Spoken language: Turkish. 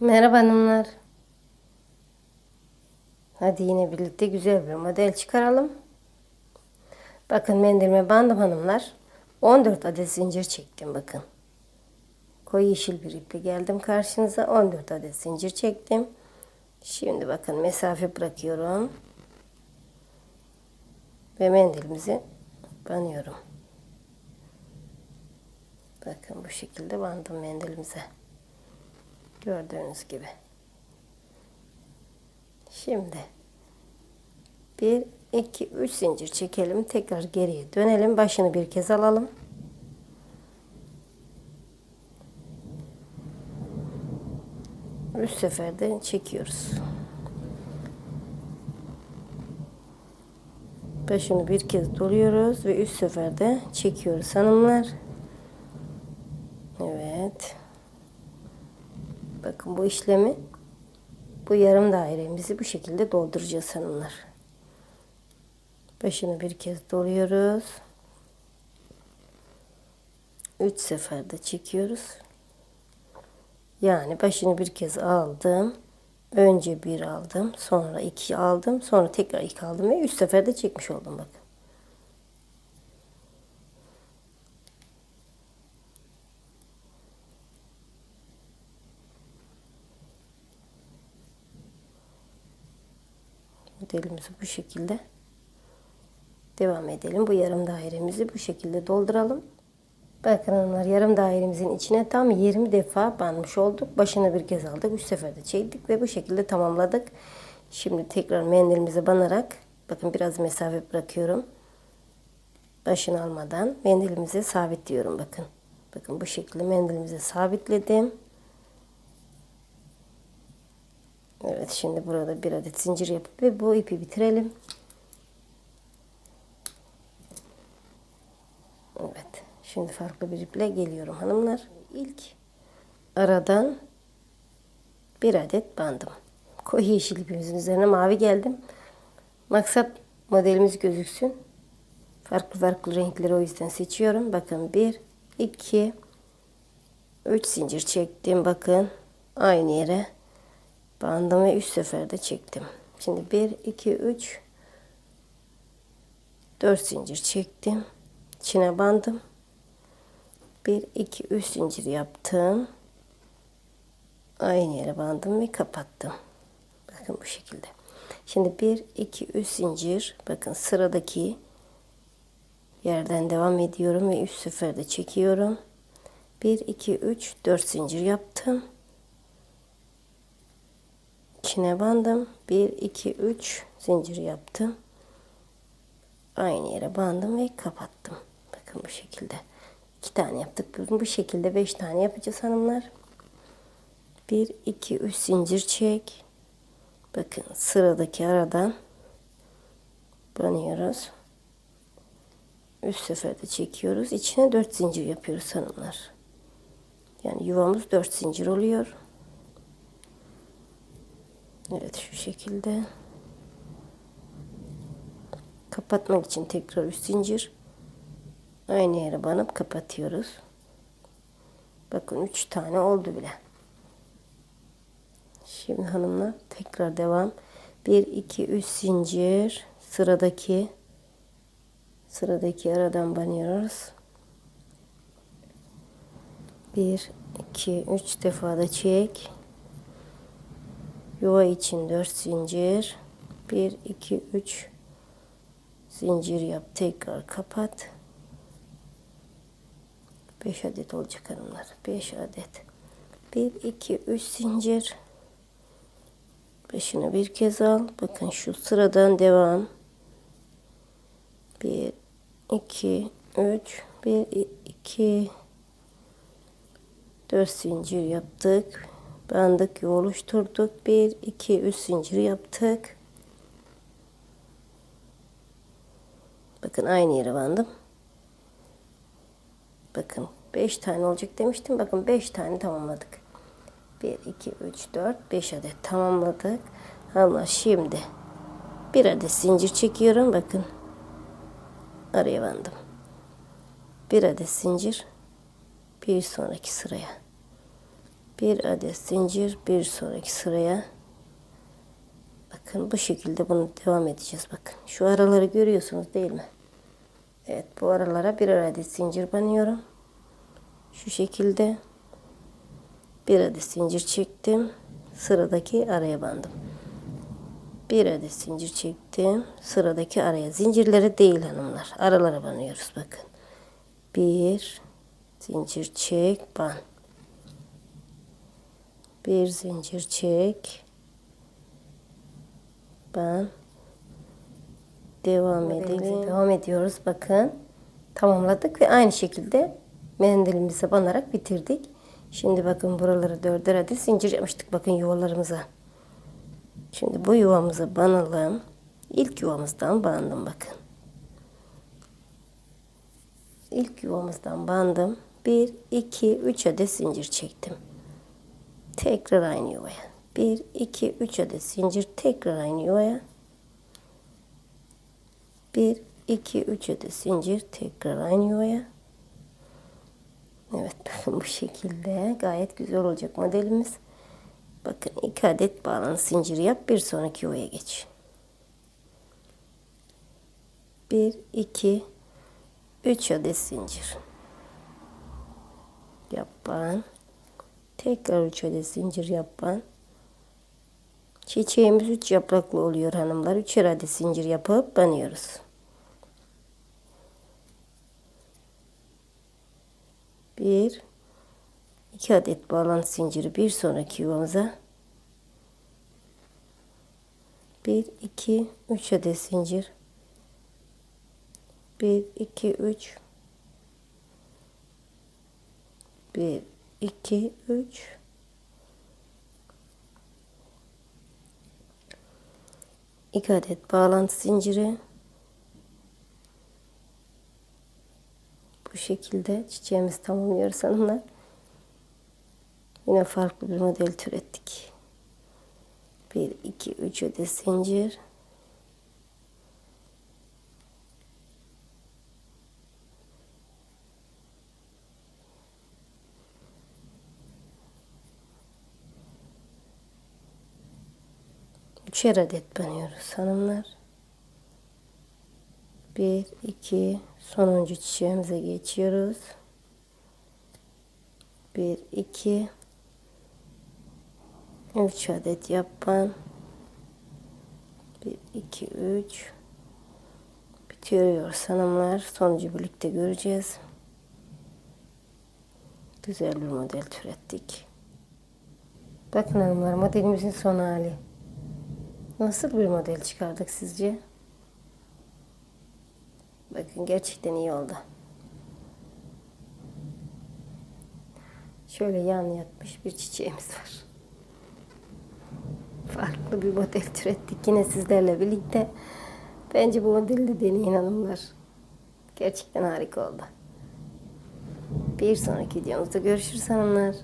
Merhaba hanımlar. Hadi yine birlikte güzel bir model çıkaralım. Bakın mendilime bandım hanımlar. 14 adet zincir çektim bakın. Koyu yeşil bir iple geldim karşınıza. 14 adet zincir çektim. Şimdi bakın mesafe bırakıyorum. Ve mendilimizi banıyorum. Bakın bu şekilde bandım mendilimize. Gördüğünüz gibi. Şimdi 1 2 3 zincir çekelim. Tekrar geriye dönelim. Başını bir kez alalım. Üç seferde çekiyoruz. Başını bir kez doluyoruz ve üç seferde çekiyoruz hanımlar. Evet. Bakın bu işlemi bu yarım dairemizi bu şekilde dolduracağız hanımlar. Başını bir kez doluyoruz. Üç seferde çekiyoruz. Yani başını bir kez aldım. Önce bir aldım. Sonra iki aldım. Sonra tekrar iki aldım. Ve üç seferde çekmiş oldum bakın. Modelimizi bu şekilde devam edelim. Bu yarım dairemizi bu şekilde dolduralım. Bakın hanımlar yarım dairemizin içine tam 20 defa banmış olduk. Başını bir kez aldık. 3 seferde çektik ve bu şekilde tamamladık. Şimdi tekrar mendilimize banarak bakın biraz mesafe bırakıyorum. Başını almadan mendilimize sabitliyorum bakın. Bakın bu şekilde mendilimize sabitledim. Evet şimdi burada bir adet zincir yapıp ve bu ipi bitirelim. Evet. Şimdi farklı bir iple geliyorum hanımlar. İlk aradan bir adet bandım. Koyu yeşil ipimizin üzerine mavi geldim. Maksat modelimiz gözüksün. Farklı farklı renkleri o yüzden seçiyorum. Bakın bir, iki, üç zincir çektim. Bakın aynı yere bandım ve üç seferde çektim. Şimdi bir, iki, üç, dört zincir çektim. İçine bandım. 1 2 3 zincir yaptım. Aynı yere bandım ve kapattım. Bakın bu şekilde. Şimdi 1 2 3 zincir bakın sıradaki yerden devam ediyorum ve 3 seferde çekiyorum. 1 2 3 4 zincir yaptım. İçine bandım. 1 2 3 zincir yaptım. Aynı yere bandım ve kapattım. Bakın bu şekilde. İki tane yaptık. Bu şekilde beş tane yapacağız hanımlar. Bir, iki, üç zincir çek. Bakın sıradaki aradan banıyoruz. Üç seferde çekiyoruz. İçine dört zincir yapıyoruz hanımlar. Yani yuvamız dört zincir oluyor. Evet şu şekilde. Kapatmak için tekrar üç zincir. Aynı yere banıp kapatıyoruz. Bakın üç tane oldu bile. Şimdi hanımlar tekrar devam. 1 2 3 zincir sıradaki sıradaki aradan banıyoruz. 1 2 3 defa da çek. Yuva için 4 zincir. 1 2 3 zincir yap. Tekrar kapat. 5 adet olacak hanımlar. 5 adet. 1 2 3 zincir. Başını bir kez al. Bakın şu sıradan devam. 1 2 3 1 2 4 zincir yaptık. Bandık oluşturduk. 1 2 3 zincir yaptık. Bakın aynı yere bandım. Bakın 5 tane olacak demiştim. Bakın 5 tane tamamladık. 1, 2, 3, 4, 5 adet tamamladık. Ama şimdi bir adet zincir çekiyorum. Bakın araya bandım. Bir adet zincir bir sonraki sıraya. Bir adet zincir bir sonraki sıraya. Bakın bu şekilde bunu devam edeceğiz. Bakın şu araları görüyorsunuz değil mi? Evet bu aralara bir adet zincir banıyorum. Şu şekilde bir adet zincir çektim. Sıradaki araya bandım. Bir adet zincir çektim. Sıradaki araya. Zincirleri değil hanımlar. Aralara banıyoruz bakın. Bir zincir çek ban. Bir zincir çek. Ban. Devam edelim. Devam ediyoruz bakın. Tamamladık ve aynı şekilde mendilimize banarak bitirdik. Şimdi bakın buraları dörder adet zincir yapmıştık bakın yuvalarımıza. Şimdi bu yuvamıza banalım. İlk yuvamızdan bandım bakın. İlk yuvamızdan bandım. 1, 2, 3 adet zincir çektim. Tekrar aynı yuvaya. 1, 2, 3 adet zincir tekrar aynı yuvaya. 1, 2, 3 adet zincir tekrar aynı yuvaya. Evet bakın bu şekilde gayet güzel olacak modelimiz. Bakın iki adet bağlantı zinciri yap bir sonraki yuvaya geç. 1, 2, 3 adet zincir. Yapan. Tekrar 3 adet zincir yapan. Çiçeğimiz 3 yapraklı oluyor hanımlar. 3 adet zincir yapıp banıyoruz. Bir, iki adet bağlantı zinciri bir sonraki yuvamıza. Bir, iki, üç adet zincir. Bir, iki, üç. Bir, iki, üç. İki adet bağlantı zinciri. Bu şekilde çiçeğimizi tamamlıyoruz hanımlar. Yine farklı bir model türettik. Bir, iki, üç adet zincir. Üçer adet banıyoruz hanımlar. Bir, iki, sonuncu çiçeğimize geçiyoruz. Bir, iki, üç adet yapan. Bir, iki, üç. Bitiyor hanımlar. Sonucu birlikte göreceğiz. Güzel bir model türettik. Bakın hanımlar modelimizin son hali. Nasıl bir model çıkardık sizce? Bakın gerçekten iyi oldu. Şöyle yan yatmış bir çiçeğimiz var. Farklı bir model türettik yine sizlerle birlikte. Bence bu modeli de deneyin hanımlar. Gerçekten harika oldu. Bir sonraki videomuzda görüşürüz hanımlar.